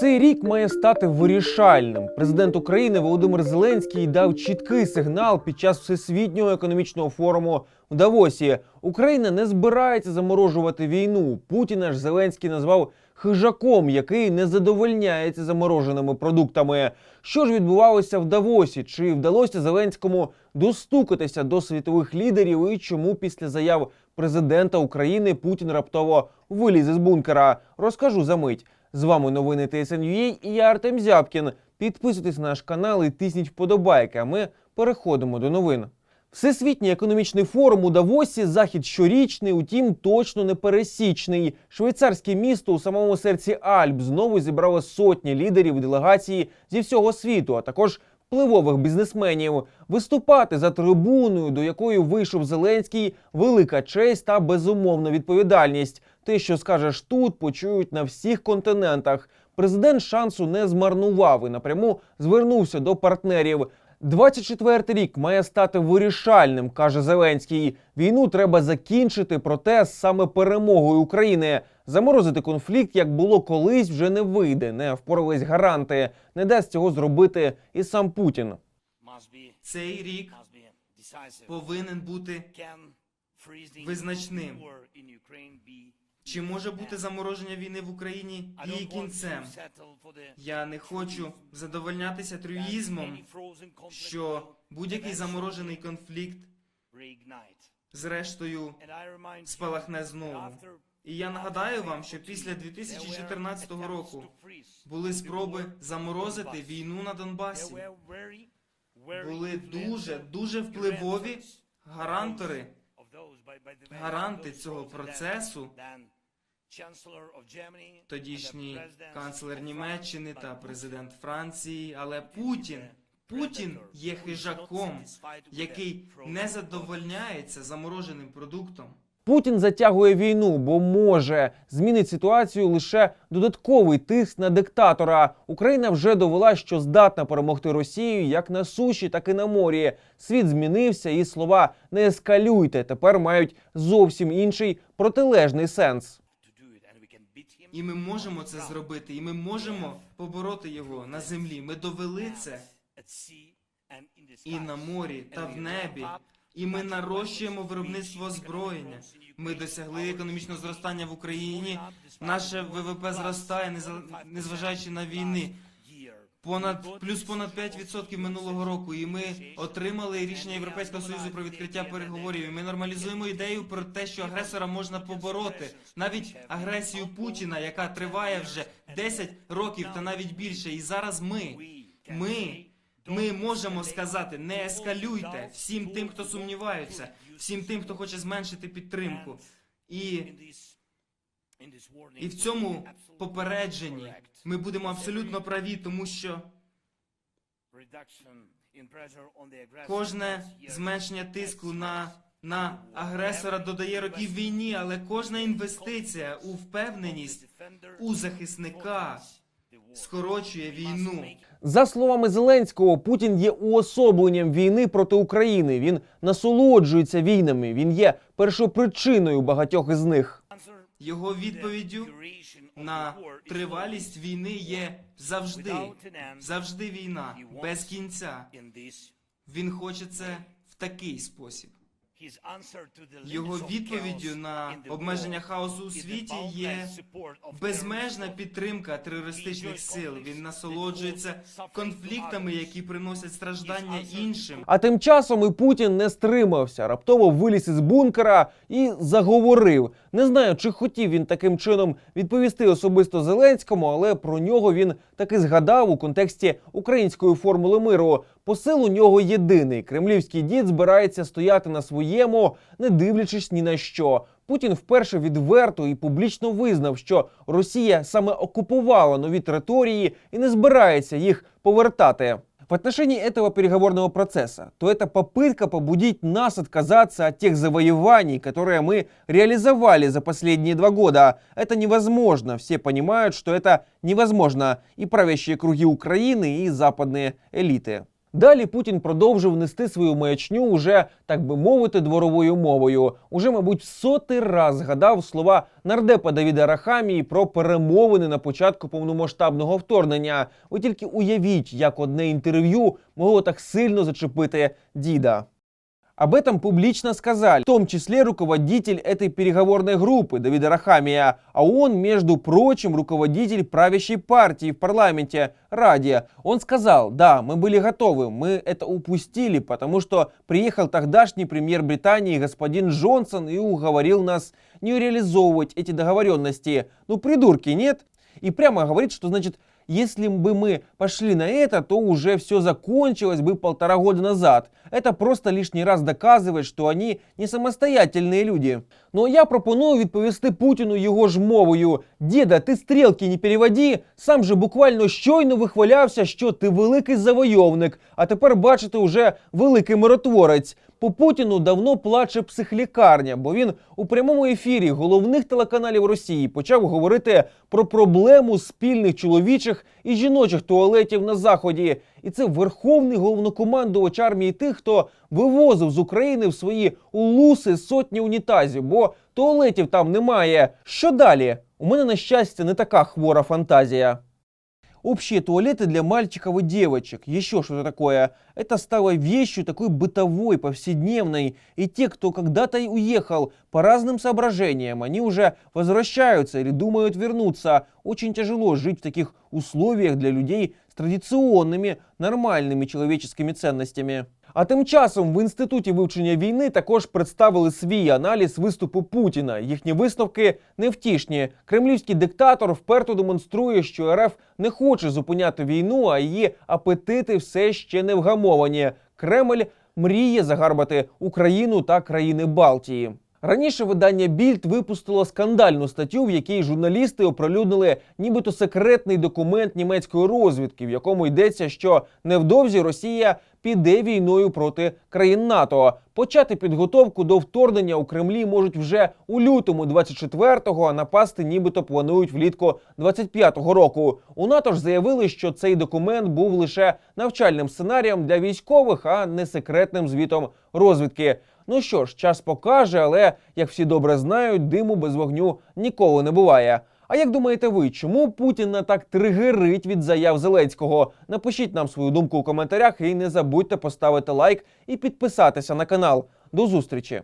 Цей рік має стати вирішальним. Президент України Володимир Зеленський дав чіткий сигнал під час всесвітнього економічного форуму в Давосі. Україна не збирається заморожувати війну. Путіна ж Зеленський назвав хижаком, який не задовольняється замороженими продуктами. Що ж відбувалося в Давосі? Чи вдалося Зеленському достукатися до світових лідерів? І чому після заяв президента України Путін раптово виліз із бункера? Розкажу за мить. З вами новини ТСНЮА і я Артем Зябкін. Підписуйтесь на наш канал і тисніть вподобайки. А ми переходимо до новин. Всесвітній економічний форум у Давосі захід щорічний, утім точно не пересічний. Швейцарське місто у самому серці Альп знову зібрало сотні лідерів делегації зі всього світу, а також впливових бізнесменів. Виступати за трибуною, до якої вийшов Зеленський, велика честь та безумовна відповідальність. Те, що скажеш тут, почують на всіх континентах. Президент шансу не змарнував і напряму звернувся до партнерів. 24-й рік має стати вирішальним, каже Зеленський. Війну треба закінчити, проте саме перемогою України. Заморозити конфлікт, як було колись, вже не вийде. Не впорались гаранти. Не дасть цього зробити і сам Путін. Цей рік повинен бути. Визначним. Чи може бути замороження війни в Україні її кінцем? Я не хочу задовольнятися трюїзмом, що будь-який заморожений конфлікт, зрештою, спалахне знову. І я нагадаю вам, що після there were 2014 року були спроби заморозити війну на Донбасі. Були дуже, дуже впливові гарантори, гаранти цього процесу, тодішній канцлер Німеччини та президент Франції, але Путін, Путін є хижаком, який не задовольняється замороженим продуктом. Путін затягує війну, бо може змінить ситуацію лише додатковий тиск на диктатора. Україна вже довела, що здатна перемогти Росію як на суші, так і на морі. Світ змінився, і слова не ескалюйте тепер мають зовсім інший протилежний сенс. І ми можемо це зробити, і ми можемо побороти його на землі. Ми довели це і на морі та в небі. І ми нарощуємо виробництво озброєння. Ми досягли економічного зростання в Україні. Наше ВВП зростає, неза- 45% незважаючи на війни. Понад плюс понад 5% минулого року, і ми отримали рішення Європейського союзу про відкриття переговорів. І ми нормалізуємо ідею про те, що агресора можна побороти, навіть агресію Путіна, яка триває вже 10 років та навіть більше. І зараз ми, ми, ми можемо сказати, не ескалюйте всім тим, хто don't сумніваються, всім тим, хто хоче зменшити підтримку. І І в цьому попередженні ми будемо абсолютно праві, тому що кожне зменшення тиску на, на агресора додає років війні, але кожна інвестиція у впевненість у захисника скорочує війну. За словами Зеленського, Путін є уособленням війни проти України. Він насолоджується війнами. Він є першопричиною багатьох із них. Його відповіддю на тривалість війни є завжди, завжди війна, без кінця. Він хоче це в такий спосіб. Його відповіддю на обмеження хаосу у світі є безмежна підтримка терористичних сил. Він насолоджується конфліктами, які приносять страждання іншим. А тим часом і Путін не стримався, раптово виліз із бункера і заговорив. Не знаю, чи хотів він таким чином відповісти особисто Зеленському, але про нього він таки згадав у контексті української формули миру. Посил у нього єдиний. Кремлівський дід збирається стояти на своєму, не дивлячись ні на що. Путін вперше відверто і публічно визнав, що Росія саме окупувала нові території і не збирається їх повертати. В отношении этого переговорного процесса, то это попытка побудить нас отказаться от тех завоеваний, которые мы реализовали за последние два года. Это невозможно. Все понимают, что это невозможно. И правящие круги Украины, и западные элиты. Далі Путін продовжив нести свою маячню уже, так би мовити, дворовою мовою. Уже, мабуть, в сотий раз згадав слова нардепа Давіда Рахамії про перемовини на початку повномасштабного вторгнення. Ви тільки уявіть, як одне інтерв'ю могло так сильно зачепити діда. Об этом публично сказали, в том числе руководитель этой переговорной группы Давида Рахамия, а он, между прочим, руководитель правящей партии в парламенте Ради. Он сказал, да, мы были готовы, мы это упустили, потому что приехал тогдашний премьер Британии господин Джонсон и уговорил нас не реализовывать эти договоренности. Ну, придурки, нет? И прямо говорит, что, значит, если бы мы пошли на это, то уже все закончилось бы полтора года назад. Это просто лишний раз доказывает, что они не самостоятельные люди. Ну а я пропоную відповісти Путіну його ж мовою. Діда, ти стрілки не переводи. Сам же буквально щойно вихвалявся, що ти великий завойовник, а тепер бачите уже великий миротворець. По Путіну давно плаче психлікарня, бо він у прямому ефірі головних телеканалів Росії почав говорити про проблему спільних чоловічих і жіночих туалетів на заході. І це верховний головнокомандувач армії тих, хто вивозив з України в свої улуси сотні унітазів, бо туалетів там немає. Що далі? У мене на щастя не така хвора фантазія. Общие туалеты для мальчиков и девочек. Еще что-то такое. Это стало вещью такой бытовой, повседневной. И те, кто когда-то и уехал по разным соображениям, они уже возвращаются или думают вернуться. Очень тяжело жить в таких условиях для людей с традиционными, нормальными человеческими ценностями. А тим часом в інституті вивчення війни також представили свій аналіз виступу Путіна. Їхні висновки невтішні. Кремлівський диктатор вперто демонструє, що РФ не хоче зупиняти війну, а її апетити все ще не вгамовані. Кремль мріє загарбати Україну та країни Балтії. Раніше видання Більд випустило скандальну статтю, в якій журналісти оприлюднили нібито секретний документ німецької розвідки, в якому йдеться, що невдовзі Росія піде війною проти країн НАТО. Почати підготовку до вторгнення у Кремлі можуть вже у лютому 24-го, а напасти нібито планують влітку 25-го року. У НАТО ж заявили, що цей документ був лише навчальним сценарієм для військових, а не секретним звітом розвідки. Ну що ж, час покаже, але як всі добре знають, диму без вогню ніколи не буває. А як думаєте ви, чому Путіна так тригерить від заяв Зеленського? Напишіть нам свою думку у коментарях і не забудьте поставити лайк і підписатися на канал. До зустрічі!